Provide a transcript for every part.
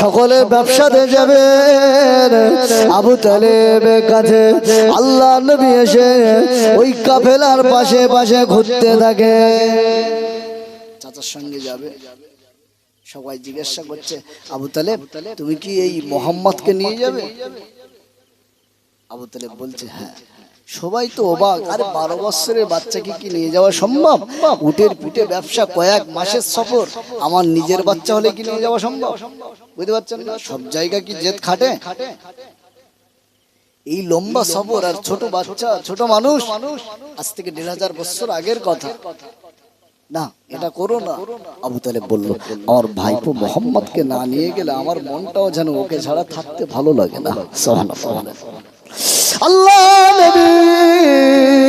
সকলে ব্যবসাতে যাবে। আবু তালেবের কাছে আল্লাহ নবী এসে ওই কাফেলার পাশে পাশে ঘুরতে থাকে। চাচার সঙ্গে যাবে। সবাই জিজ্ঞাসা করছে, আবু তালেব, তুমি কি এই মোহাম্মদকে নিয়ে যাবে? আবু তালেব বলছে হ্যাঁ। সবাই তো অবাক, আরে বারো বছরের বাচ্চাকে কি নিয়ে যাওয়া সম্ভব? উটের পিঠে ব্যবসা কয়েক মাসের সফর, আমার নিজের বাচ্চা হলে কি নিয়ে যাওয়া সম্ভব? বুঝতে পারছেন না? সব জায়গা কি জেদ খাটে? এই লম্বা সফর আর ছোট বাচ্চা, ছোট মানুষ, আজ থেকে দেড় হাজার বছর আগের কথা। না, এটা করো না। আবু তালেব বলল, আমার ভাইপো মোহাম্মদকে না নিয়ে গেলে আমার মনটাও যেন ওকে ছাড়া থাকতে ভালো লাগে না। সুবহানাল্লাহ। আল্লাহ নবী।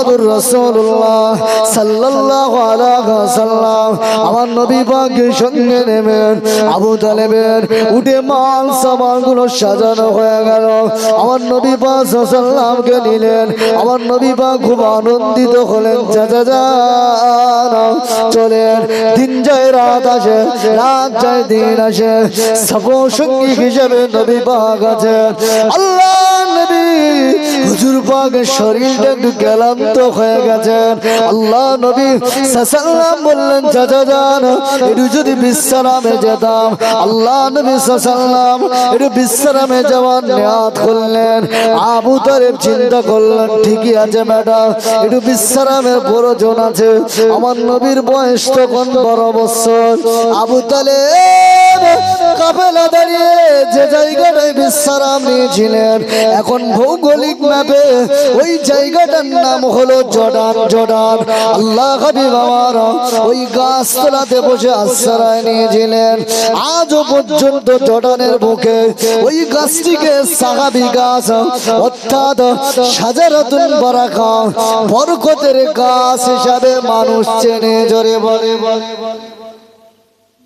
মোহাম্মদুর রাসূলুল্লাহ সাল্লাল্লাহু আলাইহি ওয়াসাল্লাম। আমার নবী পাকের সঙ্গে নেবেন আবু তালেবের উঠে মাল সামানগুলো সাজানো হয়ে গেল। আমার নবী পাক সাল্লামকে নিলেন। আমার নবী পাক খুব আনন্দিত হলেন। চাচা যান চলেন। দিন যায় রাত আসে, রাত যায় দিন আসে। সফর সঙ্গী হিসেবে নবী পাক আছে আল্লাহ হুজুর শরীরটা একটু ক্লান্ত হয়ে আল্লাহ নবী বললেন চাচা যান একটু যদি বিশ্রামে যেতাম। আল্লাহ নবী একটু বিশ্রামে যাওয়ার নিয়াত করলেন। আবু তালেব চিন্তা করলেন, ঠিকই আছে ম্যাডাম, একটু বিশ্রামের প্রয়োজন আছে। আমার নবীর বয়স তখন বড় বছর। আবু তালেব কাফেলা দাঁড়িয়ে যে জায়গাটায় নিয়েছিলেন, এখন ভৌগোলিক ম্যাপে ওই জায়গাটার নাম হলো জর্ডান জর্ডান। আল্লাহ হাবিব আমার ওই গাছতলাতে বসে আশ্রয় নিয়েছিলেন। আজও পর্যন্ত জর্ডানের বুকে ওই গাছটিকে সাহাবি গাছ, অর্থাৎ সাজারাতুন বারাকা, বরকতের গাছ হিসাবে মানুষ চেনে, জোরে বলে বলে।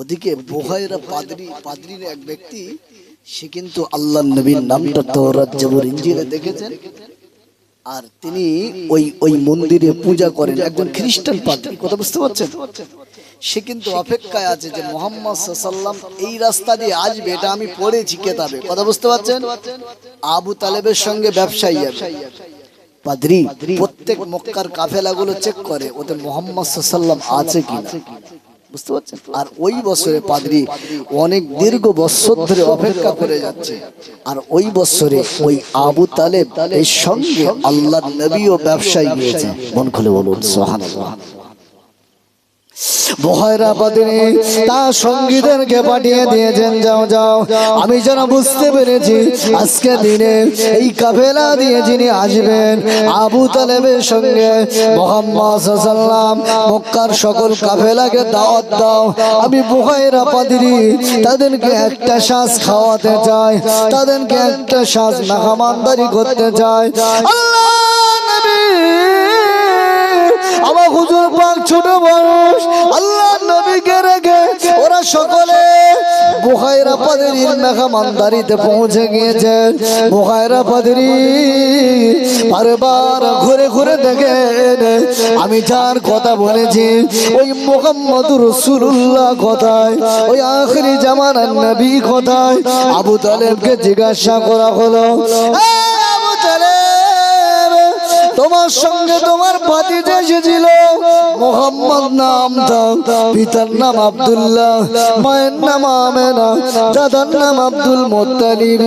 ওদিকে পাদরির এক ব্যক্তি, সে কিন্তু আল্লাহ নবীর নামটা জবর ইঞ্জিলে দেখেছেন। আর তিনি ওই ওই মন্দিরে পূজা করেন, একজন খ্রিস্টান পাদ্রী, কথা বুঝতে পারছেন? সে কিন্তু অপেক্ষায় আছে যে মোহাম্মদ সাল্লাম এই রাস্তা দিয়ে আসবে, এটা আমি পড়েছি কেতাবে, কথা বুঝতে পারছেন? আবু তালেবের সঙ্গে ব্যবসায়ী যাবে পাদ্রি প্রত্যেক মক্কার কাফেলাগুলো চেক করে, ওদের মোহাম্মদ সাল্লাম আছে কিনা। বুঝতে পারছেন? আর ওই বছরে পাদ্রি অনেক দীর্ঘ বছর ধরে অপেক্ষা করে যাচ্ছে। আর ওই বছরে ওই আবু তালেব এর সঙ্গে আল্লাহ নবী ও ব্যবসায়ী গিয়েছে মন খুলে বলুন সোহান তার সঙ্গীদেরকে পাঠিয়ে দিয়েছেন যাও যাও। আমি যেন বুঝতে পেরেছি আজকে দিনে এই কাফেলা দিয়ে যিনি আসবেন আবু তালেবের সঙ্গে মোহাম্মদ সাল্লাম মক্কার সকল কাফেলাকে দাওয়াত দাও। আমি বহায়রা পাদিনী তাদেরকে একটা শ্বাস খাওয়াতে চাই। তাদেরকে একটা শ্বাস নাহামানদারি করতে চাই। আল্লাহ নবী! আমার হুজুর পাক ছোট বয়স আল্লাহ নবীকে রেখে ওরা সকলে পৌঁছে ঘুরে ঘুরে দেখেন আমি যার কথা বলেছি, ওই মোহাম্মদ রসুল্লাহ কথায়, ওই আখরি জামানার নবী কথায়, আবু তালেবকে জিজ্ঞাসা করা হলো "এই আবু তালেব তোমার সঙ্গে তোমার ভাতিজা এসেছিল। মোহাম্মদ নাম দাও, পিতার নাম আব্দুল্লাহ, মায়ের নাম আমেনা, দাদার নাম আব্দুল মোত্তালিব।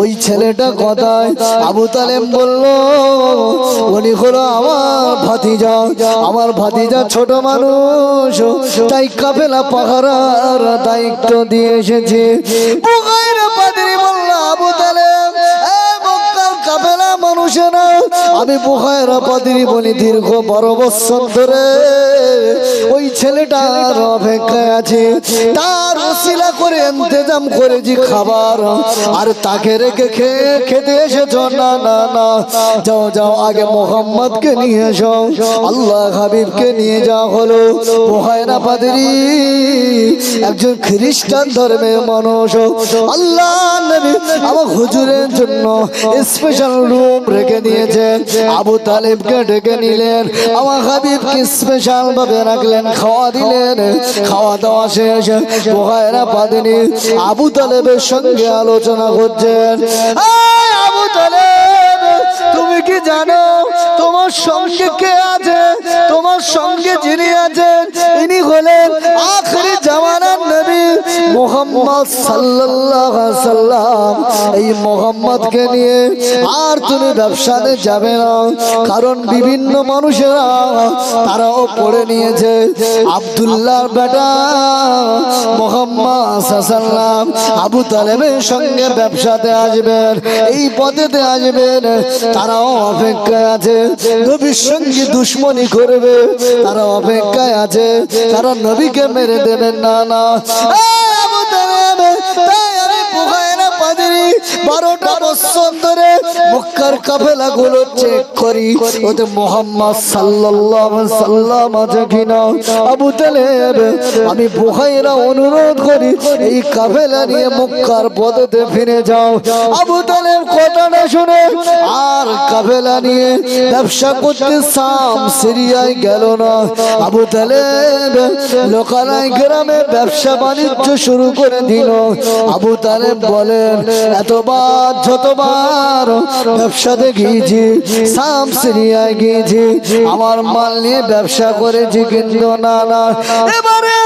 ওই ছেলেটা কথায় আবু তালেম বলল, উনি হলো আমার ভাতিজা আমার ভাতিজা ছোট মানুষ, তাই কাপেলা পাহারার দায়িত্ব দিয়ে এসেছে। বলল, আবু তালেম কাফেলা মানুষেরা আমি বুখায়রা পাদিরি বলি দীর্ঘ বারো বছর ধরে ওই ছেলেটার অপেক্ষায় আছে। তার ওসিলা করে ইন্তজাম করেছি খাবার। আর তাকে রেখে খেয়ে খেতে এসেছ? না না না। যাও যাও, আগে মোহাম্মদকে নিয়ে এসো। আল্লাহ হাবিবকে নিয়ে যাওয়া হলো। বুখায়রা পাদিরি একজন খ্রিস্টান ধর্মের মানুষ। আল্লাহ নবী আমার হুজুরের জন্য স্পেশাল রুম রেখে দিয়েছে আবু তালেবকে ডেকে নিলেন। আমার হাবিবকে স্পেশাল ভাবে রাখলেন, খাওয়া দিলেন। খাওয়া দাওয়া শেষ। বোহায়রা পাদিনি আবু তালেবের সঙ্গে আলোচনা করছেন। আবু তালেব, তুমি কি জানো, তোমার সঙ্গে কে আছে? তোমার সঙ্গে যিনি আছেন, ইনি হলেন আখরি জামানার নবী। মোহাম্মদ সাল্লাল্লাহু সাল্লাম, এই মোহাম্মদকে নিয়ে আর তুমি ব্যবসাতে যাবে না। কারণ বিভিন্ন মানুষেরা তারাও পড়ে নিয়েছে। আব্দুল্লাহর বেটা মোহাম্মদ সাল্লাম আবু তালেবের সঙ্গে ব্যবসাতে আসবেন, এই পথেতে আসবেন। তারাও অপেক্ষায় আছে। নবীর সঙ্গে দুশ্মনী করবে। তারা অপেক্ষায় আছে। তারা নবীকে মেরে দেবেন, না না। বারোটা বছর ধরে মক্কার কাফেলা গুলো চেক করি। ওতে মোহাম্মদ সাল্লাম আমি বুখাইরা অনুরোধ করি, এই কাফেলা নিয়ে মক্কার পথে ফিরে যাও। আবু তালেব কথাটা শুনে, আর কাফেলা নিয়ে ব্যবসা করতে সাম সিরিয়ায় গেল না। আবু তালেব লোকালয় গ্রামে ব্যবসা বাণিজ্য শুরু করে দিল। আবু তালেব বলেন, এতবার সাম সিরিয়ায় গিয়েছি, আমার মাল নিয়ে ব্যবসা করেছি কিন্তু না না। এবারে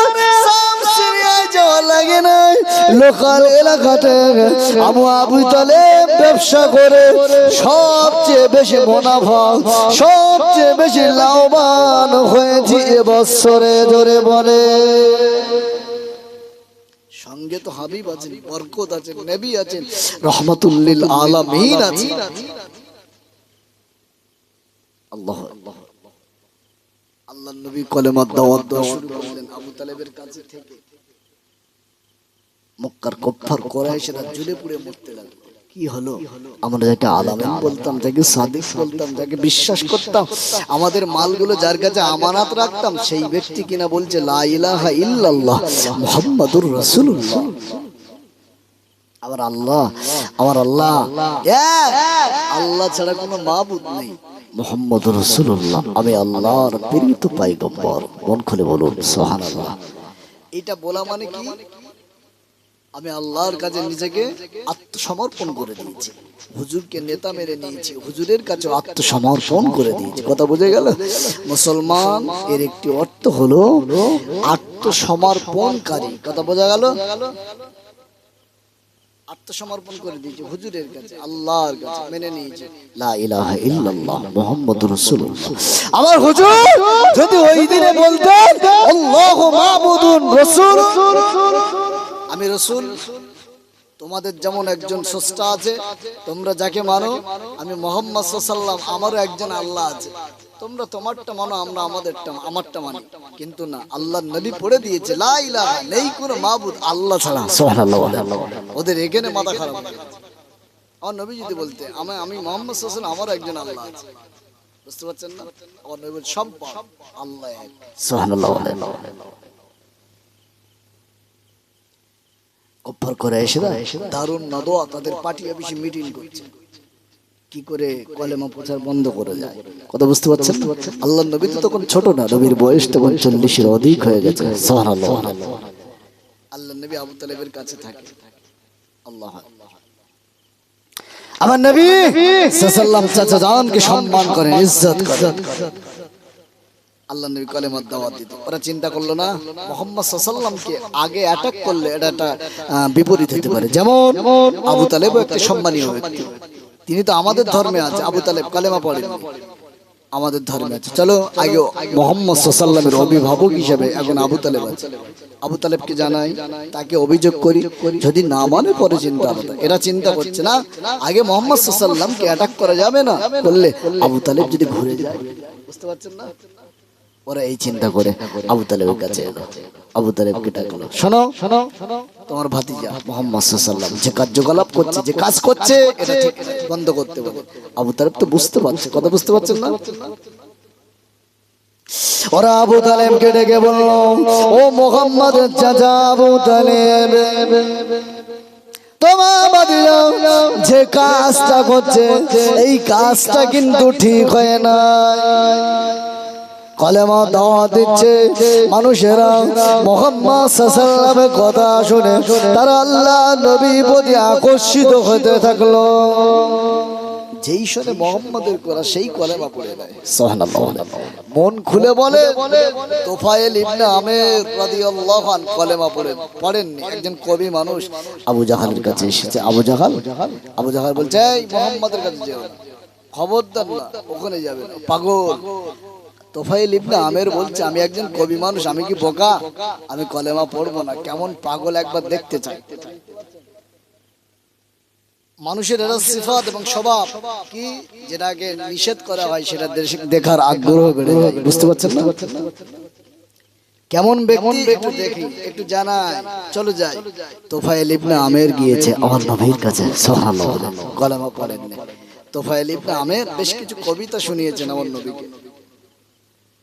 লাগে নাই, লোকাল এলাকাতে আবু আবু ব্যবসা করে সবচেয়ে বেশি মুনাফা, সবচেয়ে বেশি লাভবান হয়েছি এবছরে জোরে বলে। সঙ্গে তো হাবিব আছেন, বরকত আছেন, নবী আছেন, রহমাতুল্লিল আলামিন আছেন। আল্লাহ আল্লাহ নবী কলেমার দাওয়াত দেওয়া শুরু করলেন আবু তালেবের কাছে থেকে। মক্কার কফার সেটা জ্বলে পুড়ে মরতে লাগল। কি হলো? আমরা যাকে আলামিন বলতাম যাকে সাদিক বলতাম যাকে বিশ্বাস করতাম আমাদের মালগুলো যার কাছে আমানত রাখতাম সেই ব্যক্তি কিনা বলছে লা ইলাহা ইল্লাল্লাহ মুহাম্মাদুর রাসূলুল্লাহ। আমার আল্লাহ আমার আল্লাহ এক, আল্লাহ ছাড়া কোনো মাবুদ নেই। মোহাম্মদ রসুল্লাহ আমি আল্লাহর প্রেরিত পাইগম্বর। মন খুলে বলুন সোহানাল্লাহ এটা বলা মানে কি? আমি আল্লাহর কাছে নিজেকে আত্মসমর্পণ করে দিয়েছি। হুজুরকে নেতা মেরে নিয়েছি। হুজুরের কাছে আত্মসমর্পণ করে দিয়েছি। কথা বুঝে গেল? মুসলমান এর একটি অর্থ হলো আত্মসমর্পণকারী। কথা বোঝা গেল? আত্মসমর্পণ করে দিয়েছে হুজুরের কাছে আল্লাহর কাছে মেনে নিয়েছে। লা ইলাহা ইল্লাল্লাহ মুহাম্মাদুর রাসূলুল্লাহ। আমার হুজুর যদি ওই দিনে বলতেন আল্লাহু মাবুদুন রাসূল। আমি রসুল তোমাদের যেমন একজন স্রষ্টা আছে তোমরা যাকে মানো আমি মোহাম্মদ সাল্লাম আমারও একজন আল্লাহ আছে। তোমরা তোমারটা মানো আমরা আমাদেরটা আমারটা মানি। কিন্তু না আল্লাহ নবী পড়ে দিয়েছে লা ইলাহা নেই কোনো মাবুদ আল্লাহ ছাড়া। সুবহানাল্লাহ ওদের এখানে মাথা খারাপ। আমার নবী যদি বলতে আমি আমি মোহাম্মদ সাল্লাম আমারও একজন আল্লাহ আছে। বুঝতে পারছেন না? আমার নবী সব আল্লাহ সুবহানাল্লাহ কপ্পার করে এসে দারুণ নদোয়া তাদের পার্টি অফিসে মিটিং করছে। কি করে কলেমা প্রচার বন্ধ করে যায়? কথা বুঝতে পারছেন? আল্লাহ নবী তো তখন ছোট না নবীর বয়স তখন চল্লিশের অধিক হয়ে গেছে। সুবহানাল্লাহ। আল্লাহ নবী আবু তালেবের কাছে থাকে। আল্লাহ আমার নবী সাল্লাম চাচা জানকে সম্মান করেন ইজ্জত করেন। আল্লাহ নবী কলেমার দাওয়াত দিত। ওরা চিন্তা করল না, মোহাম্মদ সাল্লামকে আগে অ্যাটাক করলে এটা একটা বিপরীত হতে পারে। যেমন আবু তালেব একটা সম্মানীয় ব্যক্তি। তিনি তো আমাদের ধর্মে আছে, আবু তালেব কালেমা পড়েন আমাদের ধর্মে আছে। চলো, আগে মোহাম্মদ সাল্লামের অভিভাবক হিসেবে এখন আবু তালেব আছে। আবু তালেবকে জানাই, তাকে অভিযোগ করি, যদি না মানে পরে চিন্তা হবে। এরা চিন্তা করছে না, আগে মোহাম্মদ সাল্লামকে অ্যাটাক করা যাবে না। বললে আবু তালেব যদি ঘুরে যায়, বুঝতে পারছেন না? ওরা এই চিন্তা করে, আবু তালেবের কাছে এলো। আবু তালেবকে ডাকলো শোনো শোনো, তোমার ভাতিজা মোহাম্মদ সাল্লাম যে কার্যকলাপ করছে, যে কাজ করছে, এটা ঠিক বন্ধ করতে বলে। আবু তালেব তো বুঝতে পারছে, কথা বুঝতে পারছেন না? ওরা আবু তালেবকে ডেকে বলল, ও মোহাম্মদ চাচা আবু তালেব যে কাজটা করছে, এই কাজটা কিন্তু ঠিক হয় না কলেমা দাওয়া দিচ্ছে। মানুষেরা মোহাম্মদ সাল্লামের কথা শুনে তারা আল্লাহ নবী প্রতি আকর্ষিত হতে থাকল। যেই শুনে মোহাম্মদের করা সেই কলেমা পড়ে সুবহানাল্লাহ। মন খুলে বলে তোফায়েল ইবনে আমের রাদিয়াল্লাহু আন কলেমা পড়ে পড়েননি। একজন কবি মানুষ আবু জাহালের কাছে এসেছে। আবু জাহাল? আবু জাহাল বলছে এই মোহাম্মদের কাছে যেও খবরদার না ওখানে যাবে না। পাগল। তোফাইল ইবনে আমের বলছে আমি একজন কবি মানুষ আমি কি বোকা? আমি কলেমা পড়ব না। কেমন পাগল একবার দেখতে চাই। মানুষের এরা সিফাত এবং স্বভাব কি যেটাকে নিষেধ করা হয় সেটা দেখার আগ্রহ বেড়ে যায়। বুঝতে পারছেন না? কেমন ব্যক্তি একটু দেখি একটু জানাই। চলো যাই। তোফাইল ইবনে আমের গিয়েছে আমার নবীর কাছে। সুবহানাল্লাহ। কলেমা পড়েন তোফাইল ইবনে আমের বেশ কিছু কবিতা শুনিয়েছেন আমার নবীকে।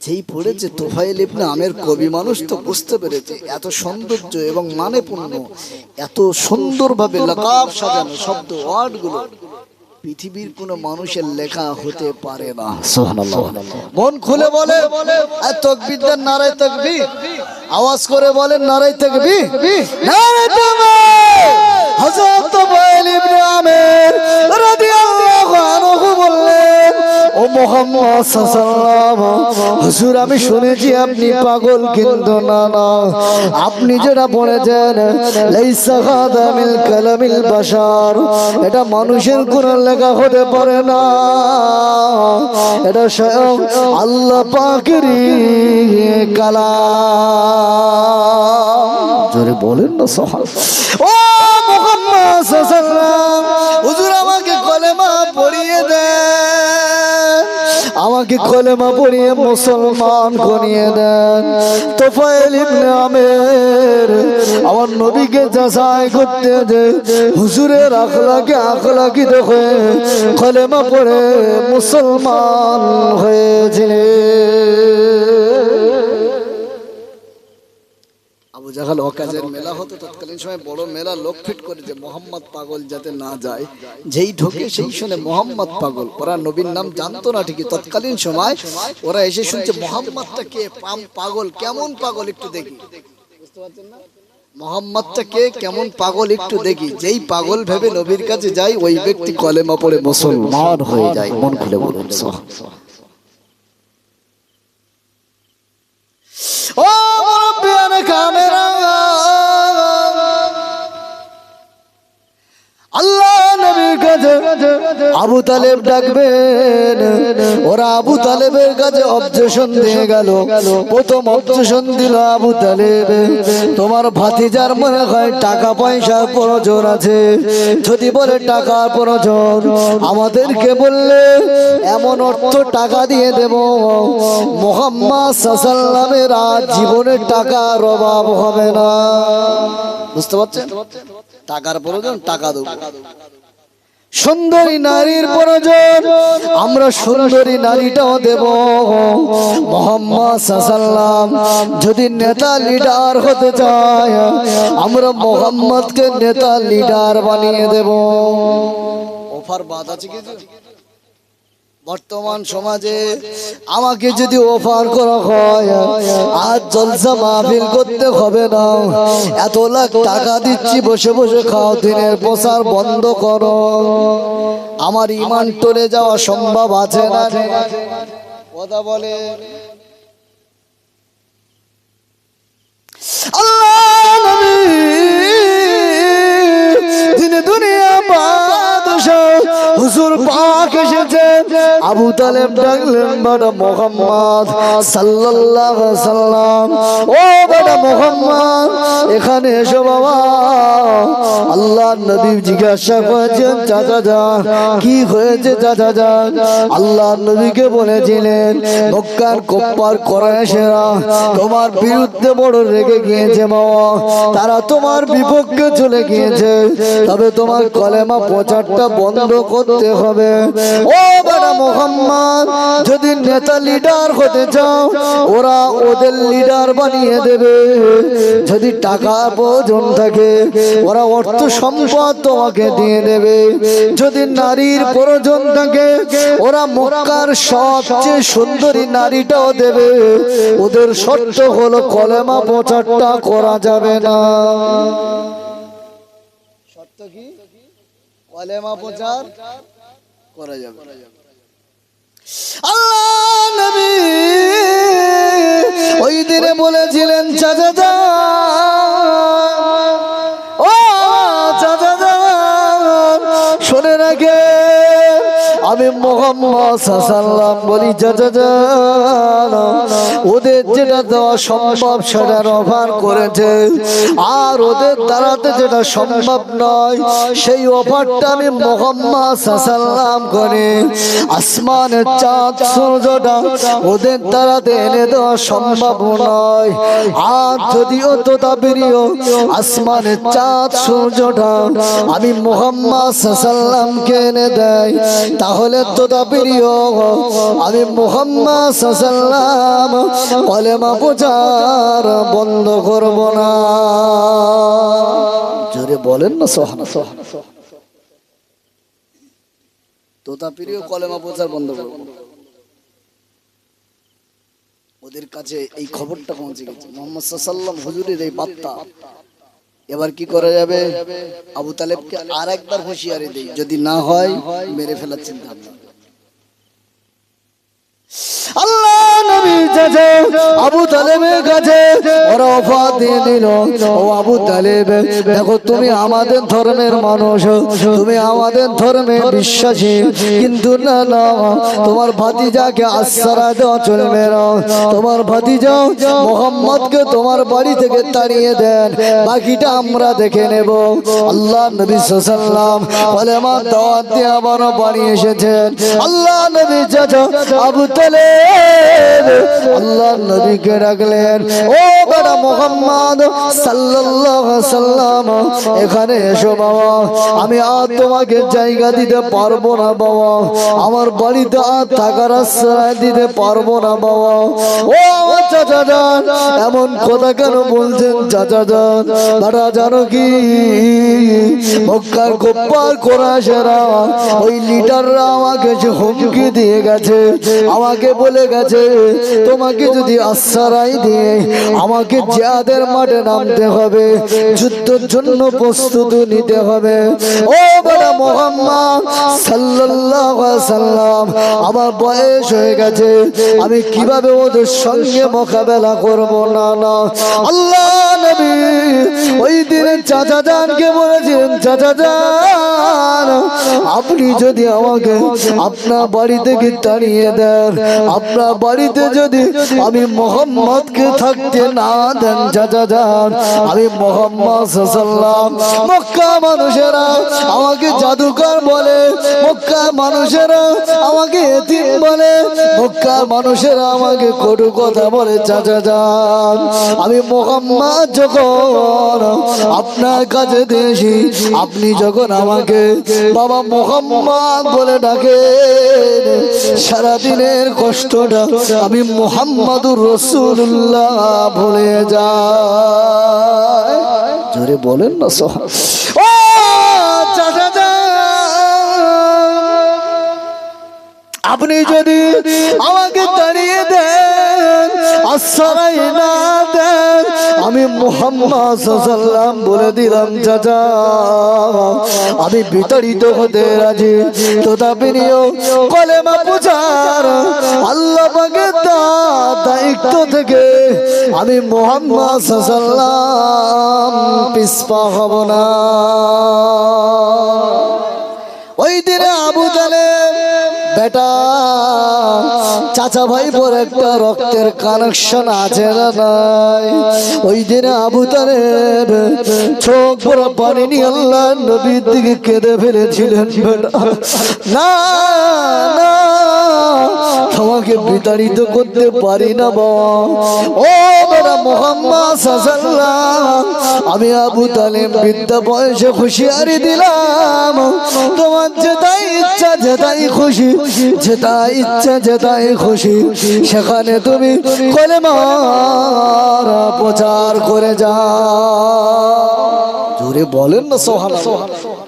যেই পড়েছে তোফাইল ইবনে আমের কবি মানুষ তো বুঝতে পেরেছে এত সৌন্দর্য এবং মানে মানেপূর্ণ এত সুন্দরভাবে লাকাব সাজানো শব্দ ওয়ার্ডগুলো পৃথিবীর কোনো মানুষের লেখা হতে পারে না। মন খুলে বলে দেন নারায় তকবীর? আওয়াজ করে বলেন নারায় তকবীর? নারায় হুজুর, আমি শুনেছি আপনি পাগল কিন্তু না না। আপনি যেটা এটা মানুষের কোন লেখা হতে পারে না। এটা স্বয়ং আল্লাহ পাকেরই কালাম। জোরে বলেন না সহাল ও মোহাম্মদ হুজুর আমাকে আমাকে কলেমা পড়িয়ে মুসলমান করিয়ে দেন। তোফায়েল ইবনে আমের আমার নবীকে যাচাই করতে যে হুজুরের আখলাকে আখলাকি দেখে কলেমা পড়ে মুসলমান হয়েছিলেন। অকাজের মেলা হতো, তৎকালীন সময় বড় মেলা লোক ফিট করেছে মোহাম্মদ পাগল যাতে না যায়। যেই ঢোকে সেই শুনে মোহাম্মদ পাগল। ওরা নাম জানতো না ঠিকই। তৎকালীন সময় ওরা এসে শুনছে, মোহাম্মদটা কে? পাগল, কেমন পাগল একটু দেখি। বুঝতে পারছেন না? মোহাম্মদটা কে? কেমন পাগল একটু দেখি। যেই পাগল ভেবে নবীর কাছে যাই, ওই ব্যক্তি কলেমা পড়ে মুসলমান হয়ে যায়। মন খুলে বলুন সুবহানাল্লাহ। ও মুরব্বিয়ান কামেরা আবু তালেব ডাকবেন। ওরা আবু তালেবের কাছে অবজেশন দিয়ে গেল। প্রথম অবজেশন দিল আবু তালেব। তোমার ভাতিজার মনে হয় টাকা পয়সার প্রয়োজন আছে। যদি বলে টাকার প্রয়োজন, আমাদেরকে বললে এমন অর্থ টাকা দিয়ে দেব। মোহাম্মদ সাল্লামের আর জীবনের টাকার অভাব হবে না। বুঝতে পারছেন? টাকার প্রয়োজন, টাকা দেবো। সুন্দরী নারীর প্রয়োজন। আমরা সুন্দরী নারীটাও দেব। মোহাম্মদ যদি নেতা লিডার হতে চায়, আমরা মোহাম্মদকে নেতা লিডার বানিয়ে দেব। অফার বাদ আছে কিছু? বর্তমান সমাজে আমাকে যদি অফার করা হয় আর জলসা মাহফিল করতে হবে না। এত লাখ টাকা দিচ্ছি বসে বসে খাও দিনের প্রসার বন্ধ করো। আমার ইমান টলে যাওয়া সম্ভব আছে না? কথা বলে। আল্লাহ হুজুর পাক এসেছে। আবু তালেব ডাকলেন বড় মোহাম্মদ সাল্লাল্লাহু সাল্লাম, ও বড় মোহাম্মদ, এখানে এসো বাবা। আল্লাহ নবী জিজ্ঞাসা করেছেন, চাচা যান, কি হয়েছে চাচা যান? আল্লাহ নবীকে বলেছিলেন, মক্কার কোপ্পার করাইশেরা তোমার বিরুদ্ধে বড় রেগে গিয়েছে বাবা। তারা তোমার বিপক্ষে চলে গিয়েছে। তবে তোমার কলেমা প্রচারটা বন্ধ করতে হবে। ও বাবা মোহাম্মদ, যদি নেতা লিডার হতে চাও, ওরা ওদের লিডার বানিয়ে দেবে। যদি টাকা প্রয়োজন থাকে, ওরা অর্থ সম্পদ তোমাকে দিয়ে দেবে। যদি নারীর প্রয়োজন থাকে, ওরা মক্কার সবচেয়ে সুন্দরী নারীটাও দেবে। ওদের শর্ত হলো কলেমা প্রচারটা করা যাবে না। শর্ত কি? কলেমা প্রচার করা যাবে। আল্লাহ নবী ওই দিনে বলেছিলেন চাচা ও চাচা শুনে রাখে আমি মোহাম্মদ বলি ওদের যেটা দেওয়া সম্ভব সেটার অফার করেছে। আর ওদের দ্বারাতে যেটা সম্ভব নয়, সেই অফারটা আমি মোহাম্মদ করে। আসমানের চাঁদ, সূর্যটা ওদের দ্বারাতে এনে দেওয়া সম্ভব নয়। আর যদিও তোতা প্রিয় আসমানের চাঁদ, সূর্যটা আমি মোহাম্মদ সাল্লামকে এনে দেয় তাহলে তোতা প্রিয় আমি মোহাম্মদ কলেমা বন্ধ করব না। জোরে বলেন না সোহানা সোহানা প্রিয় কলেমা বন্ধ ওদের কাছে এই খবরটা পৌঁছে গেছে। মোহাম্মদ হুজুরের এই বার্তা। এবার কি করা যাবে? আবু তালেবকে আর একবার হুঁশিয়ারি দেই, যদি না হয়, মেরে ফেলার চিন্তা আল্লাহ নবী যাজে আবু তালেবের কাছে ওরা অফার দিয়ে দিল ও আবু তালেব, দেখো তুমি আমাদের ধর্মের মানুষ, তুমি আমাদের ধর্মে বিশ্বাসী। কিন্তু না না, তোমার ভাতিজাকে আশ্রয় দেওয়া চলবে না। তোমার ভাতিজা মোহাম্মদকে তোমার বাড়ি থেকে তাড়িয়ে দেন। বাকিটা আমরা দেখে নেব। আল্লাহ নবী সাল্লাম বলে মা দাওয়াত দিয়ে আবার বাড়ি এসেছেন। আল্লাহ নবী আবু তালেব, আল্লাহ নবীকে ডাকলেন, ও বেটা মোহাম্মদ সাল্লাল্লাহু সাল্লাম এখানে এসো বাবা। আমি আর তোমাকে জায়গা দিতে পারব না বাবা। আমার বাড়িতে আর থাকার আশ্রয় দিতে পারব না বাবা। ও চাচা যান, এমন কথা কেন বলছেন চাচা যান? তারা জানো কি? মক্কার গোপার কোরআশেরা ওই লিডাররা আমাকে হুমকি দিয়ে গেছে, আমাকে বলে গেছে, তোমাকে যদি আশ্রয় দিয়ে আমাকে জিয়াদের মাঠে নামতে হবে, যুদ্ধের জন্য প্রস্তুতি নিতে হবে। ও বড় মোহাম্মদ সাল্লাল্লাহু সাল্লাম, আমার বয়স হয়ে গেছে, আমি কীভাবে ওদের সঙ্গে মোকাবেলা করব? না না। আল্লাহ নবী, ওই দিনে চাচা জানকে বলেছিলেন আপনি যদি আমাকে আপনার বাড়ি থেকে তাড়িয়ে দেন আপনার বাড়িতে যদি আমি মোহাম্মদকে থাকতে না দেন আমি মোহাম্মদ মানুষেরা আমাকে জাদুকর বলে মক্কা মানুষেরা আমাকে এতিম বলে মক্কা মানুষেরা আমাকে কটু কথা বলে চাচা যান আমি মোহাম্মদ যখন আপনার কাছে দিয়েছি আপনি যখন আমাকে বাবা মোহাম্মদ বলে ডাকে সারাদিনের কষ্টটা আমি মোহাম্মদুর রসুল্লাহ ভুলে যা জোরে বলেন না সোহা আপনি যদি আমাকে তাড়িয়ে দেন, আশ্রয় না দেন, আমি মোহাম্মদ সাল্লাম বলে দিলাম, চাচা, আমি বিতাড়িত হতে রাজি। তথাপিও কলেমা পূজার আল্লাহ পাকে দায়িত্ব থেকে আমি মোহাম্মদ সাল্লাম পিসপা হব না। ওই দিনে বেটা চাচা ভাই পর একটা রক্তের কানেকশন আছে না নাই? ওই দিনে আবু তালেব চোখ পর পানি নিয়ে আল্লাহ নবীর দিকে কেঁদে ফেলেছিলেন বেটা। না না তোমাকে বিতাড়িত করতে পারি না বাবা ও বেটা মোহাম্মদ আমি আবু তালেব বিদ্যা বয়সে খুশিয়ারি দিলাম। তোমার যেটাই ইচ্ছা, যেটাই খুশি, যেটাই ইচ্ছা, যেটাই খুশি, সেখানে তুমি কলেমার প্রচার করে যা জোরে বলেন না সোহান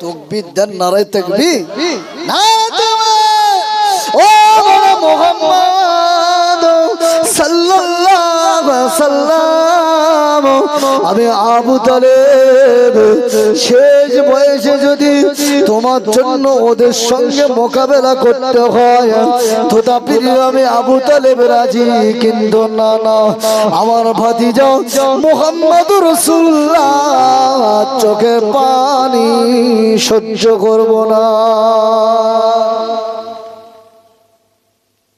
তকবির দেন নারায় তকবি না। আমি আবু তালেব। শেষ বয়সে যদি তোমার জন্য ওদের সঙ্গে মোকাবেলা করতে হয় তথাপি আমি আবু তালেব রাজি, কিন্তু না না। আমার ভাতিজা মোহাম্মদ রসুল্লাহ চোখে পানি সহ্য করব না।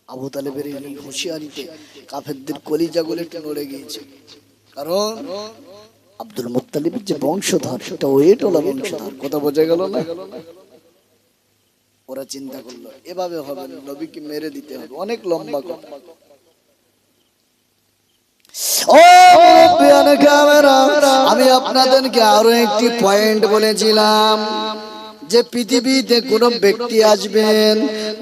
আবু তালেবের এই হুঁশিয়ারিতে কাফেরদের কলিজাগুলো একটু নড়ে গিয়েছে। কারণ আব্দুল মুত্তালিবের যে বংশধর, সেটা বংশধর। কথা বোঝা গেল না? ওরা চিন্তা করল, এভাবে হবে, নবীকে মেরে দিতে হবে। অনেক লম্বা কথা। আমি আপনাদেরকে আরও একটি পয়েন্ট বলেছিলাম। যে পৃথিবীতে কোনো ব্যক্তি আসবেন,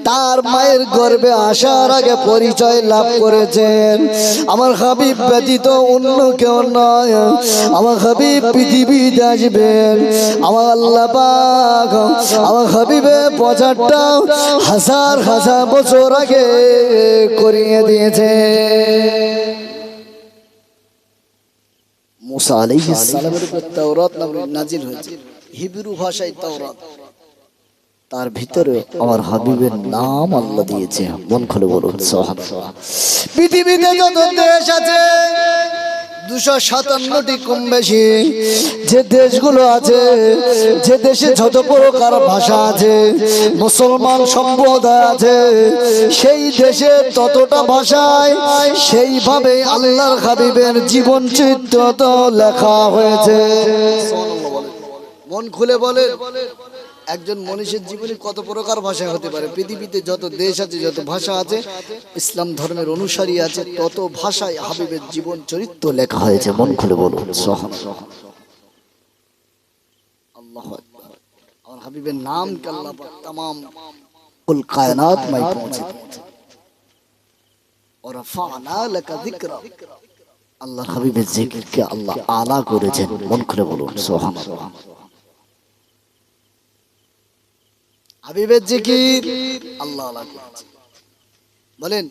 তার মায়ের গর্বে আসার আগে পরিচয় লাভ করেছেন। আমার হাবিব ব্যতীত অন্য কেউ নয়। আমার হাবিব পৃথিবীতে আসবেন। আমার আল্লাহ আমার হাবিবে প্রচারটা হাজার হাজার বছর আগে করিয়ে দিয়েছে মুসা আলাইহিস সালামের উপর তাওরাত নাজিল হয়েছে। হিব্রু ভাষায় তাওরাত। তার ভিতরে আমার হাবিবের নাম আল্লাহ দিয়েছে। মন খুলে বলুন পৃথিবীতে যত দেশ আছে, দুশো সাতান্নটি কম বেশি যে দেশগুলো আছে, যে দেশে যত প্রকার ভাষা আছে, মুসলমান সম্প্রদায় আছে, সেই দেশে ততটা ভাষায় সেইভাবে আল্লাহর হাবিবের জীবন চিত্র তো লেখা হয়েছে। মন খুলে বলে একজন মনীষের জীবনে কত প্রকার ভাষা হতে পারে? পৃথিবীতে যত দেশ আছে যত ভাষা আছে ইসলাম ধর্মের অনুসারী আছে তত ভাষায় হাবিবের জীবন চরিত্র লেখা হয়েছে। মন খুলে বলুন। আমার হাবিবের নাম কে আল্লাহ পাক তামাম কুল কায়নাত মাই পৌঁছে। আল্লাহ হাবিবের জিকিরকে আল্লাহ আলা করেছেন। মন খুলে বলুন। সুবহানাল্লাহ হাবিবের জিকির আল্লাহ বলেন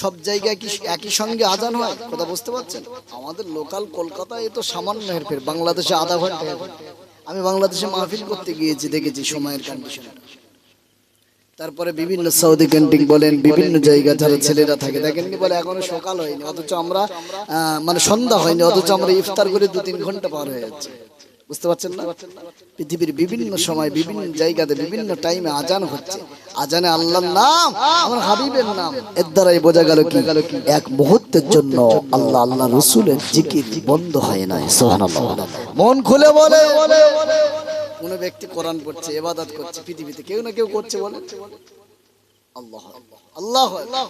সব জায়গায় কি একই সঙ্গে আজান হয়? কথা বুঝতে পারছেন? আমাদের লোকাল কলকাতা এ তো সামান্য হেরফের। বাংলাদেশে আধা ঘণ্টা আমি বাংলাদেশে মাহফিল করতে গিয়েছি দেখেছি সময়ের কন্ডিশনটা তারপরে বিভিন্ন সৌদি ক্যান্টিন বলেন বিভিন্ন জায়গা যারা ছেলেরা থাকে দেখেন কি বলে এখনও সকাল হয়নি অথচ আমরা মানে সন্ধ্যা হয়নি অথচ আমরা ইফতার করে দু তিন ঘণ্টা পার হয়ে যাচ্ছে। বুঝতে পারছেন না? পৃথিবীর বিভিন্ন সময় বিভিন্ন জায়গাতে বিভিন্ন টাইমে আজান হচ্ছে। আজানে আল্লাহর নাম আমার হাবিবের নাম। এর দ্বারাই বোঝা গেল কি এক মুহূর্তের জন্য আল্লাহ আল্লাহ রসুলের জিকির বন্ধ হয় নাই। সুবহানাল্লাহ। মন খুলে বলে। কোন ব্যক্তি কোরআন পড়ছে ইবাদত করছে পৃথিবীতে কেউ না কেউ করছে বলে। আল্লাহ আল্লাহ আল্লাহ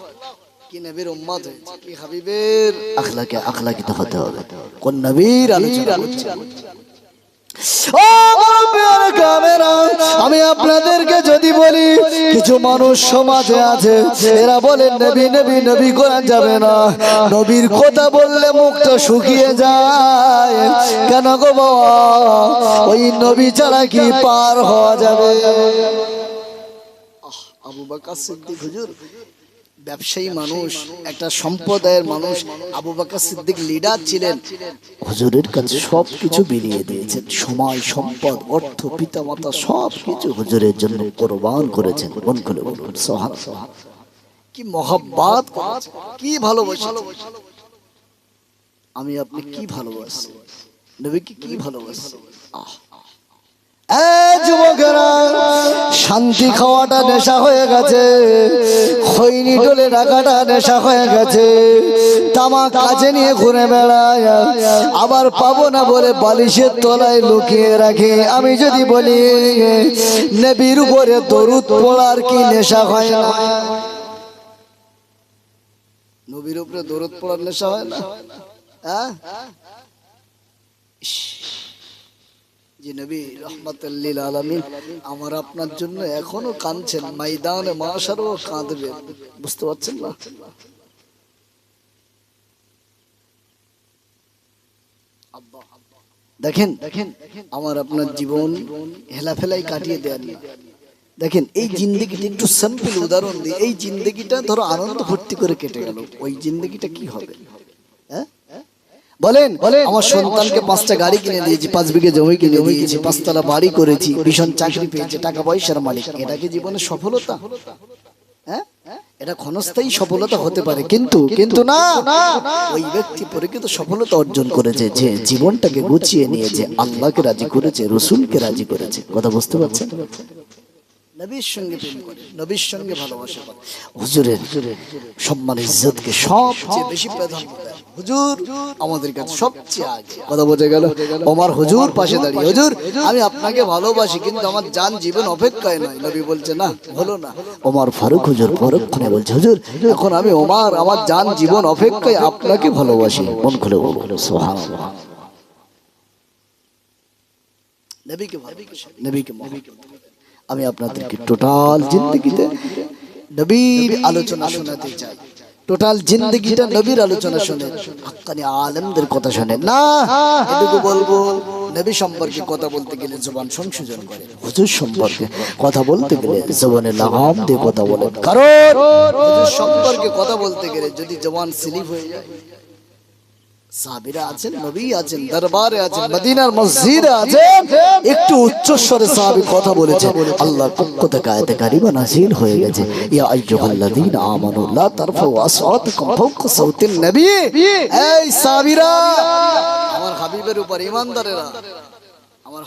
কি নবীর উম্মত হয়েছে কি হাবিবের আখলাকে আখলাকিত হতে হবে। কোন নবীর আলোচনা আমি আপনাদেরকে যদি বলি, কিছু মানুষ সমাজে আছে, এরা বলে, নবী নবী নবী করা যাবে না। নবীর কথা বললে মুখটা শুকিয়ে যায়। কেন গো ওই নবী ছাড়া কি পার হওয়া যাবে? আবু বাকার সিদ্দিক, হুজুর ব্যবসায়ী মানুষ একটা সম্প্রদায়ের মানুষ আবু বাকার সিদ্দিক লিডার ছিলেন। হুজুরের কাছে সব কিছু বিলিয়ে দিয়েছেন। সময় সম্পদ অর্থ পিতামাতা সব কিছু হুজুরের জন্য কোরবান করেছেন। মন খুলে বলুন সোহান। কি মহাব্বাত কি ভালোবাসা। আমি আপনি কি ভালোবাসি? নবীকে কি ভালোবাসি? আহ। শান্তি খাওয়াটা নেশা হয়ে গেছে। খৈনি ডলে রাখাটা নেশা হয়ে গেছে। তামা কাজে নিয়ে ঘুরে বেড়ায়। আবার পাবো না বলে বালিশের তলায় লুকিয়ে রাখে। আমি যদি বলি, নেবির উপরে দরুদ পড়ার কি নেশা হয় না? নবীর উপরে দরুদ পড়ার নেশা হয় না? হ্যাঁ? আমার আপনার জন্য এখনও কাঁদছেন মাসারও কাঁদবে বুঝতে পারছেন না? দেখেন দেখেন আমার আপনার জীবন হেলাফেলাই কাটিয়ে দেন দেখেন, এই জিন্দগিটা একটু সিম্পল উদাহরণ দিই। এই জিন্দগিটা ধরো আনন্দ ভর্তি করে কেটে গেল। ওই জিন্দগিটা কি হবে? বলেন আমার সন্তানকে পাঁচটা গাড়ি কিনে দিয়েছি পাঁচ বিঘে জমি কিনে দিয়েছি পাঁচতলা বাড়ি করেছি ভীষণ চাকরি পেয়েছে টাকা পয়সার মালিক। এটা কি জীবনের সফলতা? হ্যাঁ? এটা ক্ষণস্থায়ী সফলতা হতে পারে কিন্তু কিন্তু না ওই ব্যক্তি প্রকৃত সফলতা অর্জন করেছে যে জীবনটাকে গুছিয়ে নিয়েছে আল্লাহকে রাজি করেছে রসুলকে রাজি করেছে। কথা বুঝতে পারছেন? নবীর সঙ্গে প্রেম করে নবীর সঙ্গে ভালোবাসা করে। হুজুরের সম্মান ইজ্জতকে সবচেয়ে বেশি প্রাধান্য দেয়। হুজুর আমাদের কাছে সবচেয়ে আগে। কথা বোঝা গেল? আমার হুজুর পাশে দাঁড়িয়ে হুজুর আমি আপনাকে ভালোবাসি কিন্তু আমার জান জীবন অপেক্ষায় নয়। নবী বলছে না হলো না। ওমর ফারুক হুজুর পরক্ষণে বলছে হুজুর এখন আমি ওমার আমার জান জীবন অপেক্ষায় আপনাকে ভালোবাসি। মন খুলে বলো সুবহানাল্লাহ। নবীকে নবীকে আমি আপনাদেরকে টোটাল জিন্দগিতে নবীর আলোচনা শোনাতে চাই। টোটাল জিন্দগিটা নবীর আলোচনা শুনে। হাক্কানি আলেমদের কথা শুনে। না এটুকু বলব নবী সম্পর্কে কথা বলতে গেলে জবান সংশোধন করে। হুজুর সম্পর্কে কথা বলতে গেলে জবানে লাগাম দিয়ে কথা বলেন কারণ হুজুর সম্পর্কে কথা বলতে গেলে যদি জবান স্লিপ হয়ে যায় সাহাবীরা আছেন নবী আছেন দরবারে আছেন মদিনার মসজিদে আছেন একটু উচ্চ স্বরে সাহাবী কথা বলেছে আল্লাহর পক্ষ থেকে আয়াত কারিমা নাযিল হয়ে গেছে। ইয়া আইয়ুহাল্লাযীনা আমানু লা তারফাউ আসওয়াতাকুম ফাওকা সাউতিন নবী। এই সাহাবীরা আমার হাবিবের উপর ইমানদারেরা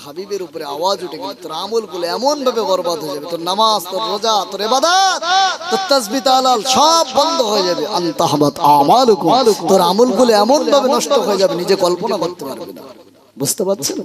হাবিবের উপরে আওয়াজ উঠে গেল, তোর আমলগুলো এমন ভাবে বরবাদ হয়ে যাবে, তোর নামাজ, তোর রোজা, তোর ইবাদত, তোর সব বন্ধ হয়ে যাবে। আন্তাহবাত আমালুকুম, তোর আমলগুলো এমন ভাবে নষ্ট হয়ে যাবে, নিজে কল্পনা করতে পারবে না। বুঝতে পারছেন?